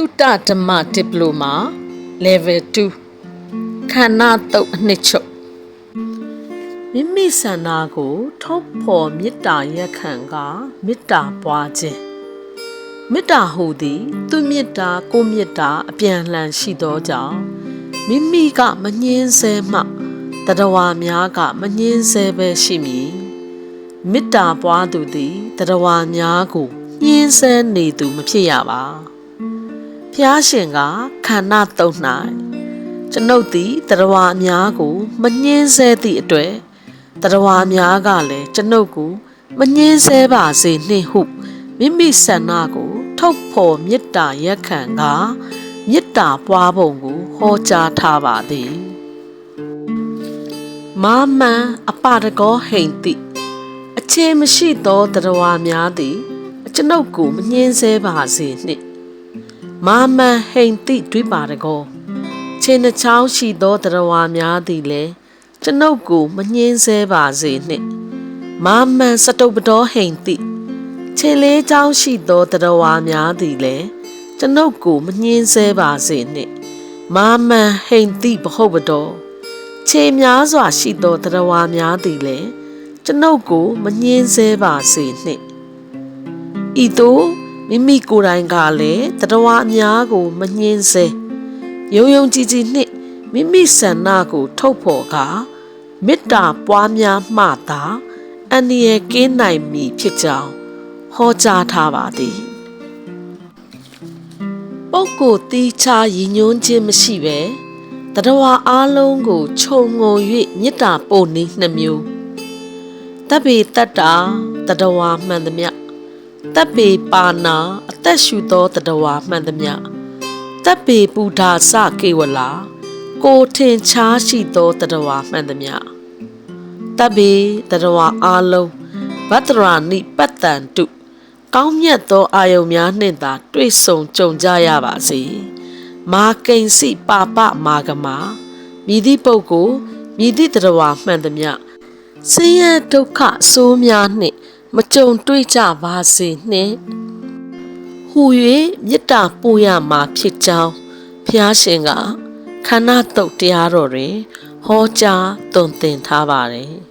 တုတ္တဓမ္မဒီပလိုမာ level 2ခန္ဓာတုတ်အနှစ်ချုပ်မိမိဆန္ဒကိုထုတ်ဖော်မေတ္တာရက်ခံကမေတ္တာပွားခြင်းမေတ္တာဟူသည် သူမေတ္တာကိုမေတ္တာအပြန်လှန်ရှိသောကြောင့်မိမိကမငြင်းဆဲမှတတဝါများကမငြင်းဆဲပဲရှိမည်မေတ္တာပွားသူသည်တတဝါများကိုညှင်းဆဲနေသူမဖြစ်ရပါ ဖျားရှင်ကခန္ဓာတုံ၌ကျွန်ုပ်သည်တတဝါများကိုမညှင်းဆဲသည့်အတွက်တတဝါများကလည်းကျွန်ုပ်ကိုမညှင်းဆဲပါစေနှင့်ဟုမိမိဆန္ဒကို ထုတ်ဖော်မေတ္တာရက်ခံကမေတ္တာပွားပုံကိုဟောကြားထားပါသည်မာမန်အပတကောဟိန်တိအခြေမရှိသောတရဝါများသည်အကျွန်ုပ်ကိုမငြင်းဆဲပါစေနှင့် မာမန်ဟိန်တိတွေးပါတကောခြေနှချောင်းရှိသောတရဝါများသည်လည်းကျွန်ုပ်ကိုမငြင်းဆဲပါစေနှင့်မာမန်စတုပ္ပတော်ဟိန်တိခြေလေးချောင်းရှိသောတရဝါများသည်လည်းကျွန်ုပ်ကိုမငြင်းဆဲပါစေနှင့်မာမန်ဟိန်တိဘဟုတ်ပတော်ခြေများစွာရှိသောတရဝါများသည်လည်းကျွန်ုပ်ကိုမငြင်းဆဲပါစေနှင့်ဤသို့ မိမိကိုယ်တိုင်ကလည်းတရဝါအများကိုမငြင်းဆဲယုံယုံကြည်ကြည်နှင့်မိမိဆန္ဒကို ထုတ်ဖော်ကာမေတ္တာပွားများမှသာအန္တရာယ်ကင်းနိုင်မည်ဖြစ်ကြောင်းဟောကြားထားပါသည်ပုဂ္ဂိုလ်တီးခြားရည်ညွှန်းခြင်းမရှိပဲတရဝါအားလုံးကိုခြုံငုံ၍မေတ္တာပို့နည်းနှမျိုးတပ်ပေတတ္တာတရဝါမှန်သမျှ တပ်ပေပါနာအသက်ရှူသောတရဝါမှန်သမျှတပ်ပေပူဓာစကေဝလာ ကိုထင်ရှားရှိသောတရဝါမှန်သမျှတပ်ပေတရဝါအားလုံးဗတ္တရာနိပတ္တန်တုကောင်းမြတ်သောအာယုံများနှင့်သာတွေ့ဆုံကြုံကြရပါစေမာကိဉ္စီပါပမာဂမာမိသည့်ပုဂ္ဂိုလ်မိသည့်တရဝါမှန်သမျှဆင်းရဲဒုက္ခအဆိုးများနှင့် မကြုံတွေ့ကြပါစေနှင့်ဟူ၍မေတ္တာပို့ရမှာဖြစ်ကြောင်းဖျားရှင်ကခန္ဓာတုတ်တရားတော်တွင်ဟောကြားသွန်သင်ထားပါတယ်